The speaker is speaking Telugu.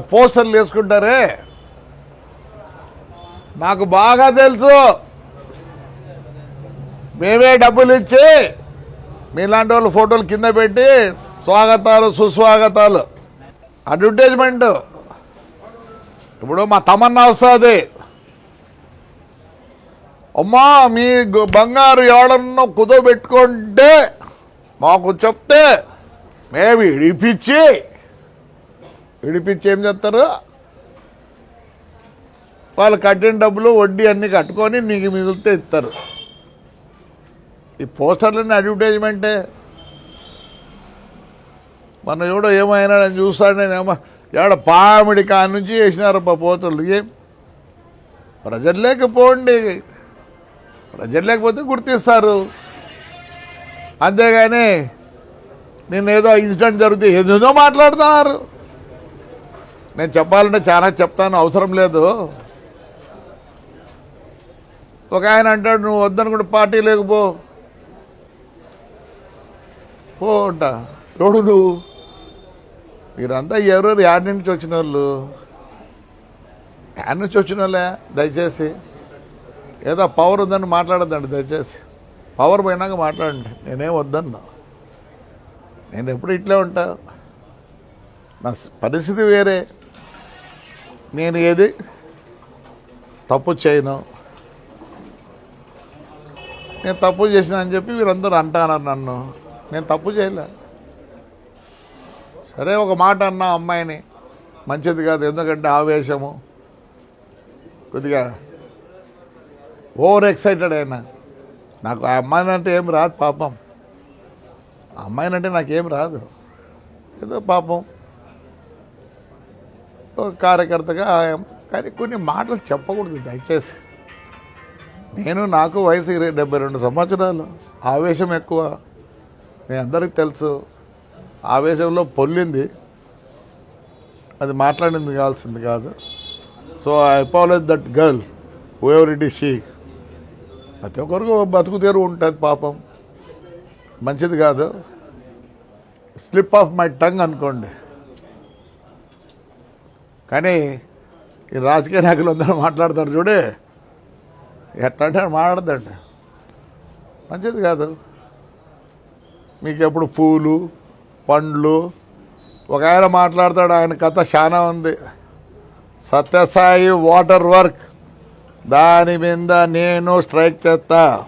పోస్టర్లు వేసుకుంటారే? నాకు బాగా తెలుసు. మేమే డబ్బులు ఇచ్చి మీలాంటి వాళ్ళు ఫోటోలు కింద పెట్టి స్వాగతాలు సుస్వాగతాలు. అడ్వర్టైజ్మెంట్. ఇప్పుడు మా తమన్నా వస్తుంది. అమ్మా మీ బంగారు ఎవడన్నా కుదోబెట్టుకుంటే మాకు చెప్తే మేము ఇడిపించి విడిపించి ఏం చేస్తారు? వాళ్ళు కట్టిన డబ్బులు వడ్డీ అన్నీ కట్టుకొని నీకు మిగిలితే ఇస్తారు. ఈ పోస్టర్లన్నీ అడ్వర్టైజ్మెంటే మన ఎవడో ఏమైనా నేను చూస్తాడు. నేను ఏమో ఎవడ పామిడి కాని నుంచి వేసినారు పా ఏం? ప్రజలు లేకపోండి. ప్రజలు లేకపోతే గుర్తిస్తారు. అంతేగాని నేను ఏదో ఇన్సిడెంట్ జరిగితే ఏదేదో మాట్లాడుతున్నారు. నేను చెప్పాలంటే చాలా చెప్తాను అవసరం లేదు. ఒక ఆయన అంటాడు నువ్వు వద్దనుకుంటే పార్టీ లేకపో పో. అంట. ఎవడు నువ్వు? మీరంతా ఎవరెవరు యాడ్ నుంచి వచ్చిన వాళ్ళు యాడ్ నుంచి వచ్చిన వాళ్ళే దయచేసి. ఏదో పవర్ ఉందని మాట్లాడద్దండి దయచేసి. పవర్ పోయినాక మాట్లాడండి నేనేం వద్దన్నా. నేను ఎప్పుడు ఇట్లే ఉంటా. నా పరిస్థితి వేరే. నేను ఏది? తప్పు చేయను. నేను తప్పు చేసిన అని చెప్పి వీరందరూ అంటున్నారు నన్ను. నేను తప్పు చేయలే. సరే ఒక మాట అన్నా అమ్మాయిని. మంచిది కాదు ఎందుకంటే ఆవేశము. కొద్దిగా ఓవర్ ఎక్సైటెడ్ అయినా. నాకు ఆ అమ్మాయిని అంటే ఏం రాదు పాపం. ఆ అమ్మాయిని అంటే నాకేం రాదు. ఏదో పాపం. కార్యకర్తగా కానీ కొన్ని మాటలు చెప్పకూడదు దయచేసి. నేను నాకు వయసు డెబ్బై రెండు సంవత్సరాలు. ఆవేశం ఎక్కువ. మీ అందరికి తెలుసు. ఆవేశంలో పొల్లింది. అది మాట్లాడింది కావాల్సింది కాదు. So I apologise that girl ever it ఈ షీ ప్రతి ఒక్కరికి బతుకు తీరు ఉంటుంది పాపం. మంచిది కాదు. స్లిప్ ఆఫ్ మై టంగ్ అనుకోండి. కానీ ఈ రాజకీయ నాయకులు అందరూ మాట్లాడతారు చూడే. ఎట్లా అంటే మాట్లాడద్దండి మంచిది కాదు. మీకు ఎప్పుడు పూలు పండ్లు ఒక ఆయన మాట్లాడతాడు ఆయన కథ చాలా ఉంది. Sathya Sai water work. దాని మీద నేను స్ట్రైక్ చేస్తా.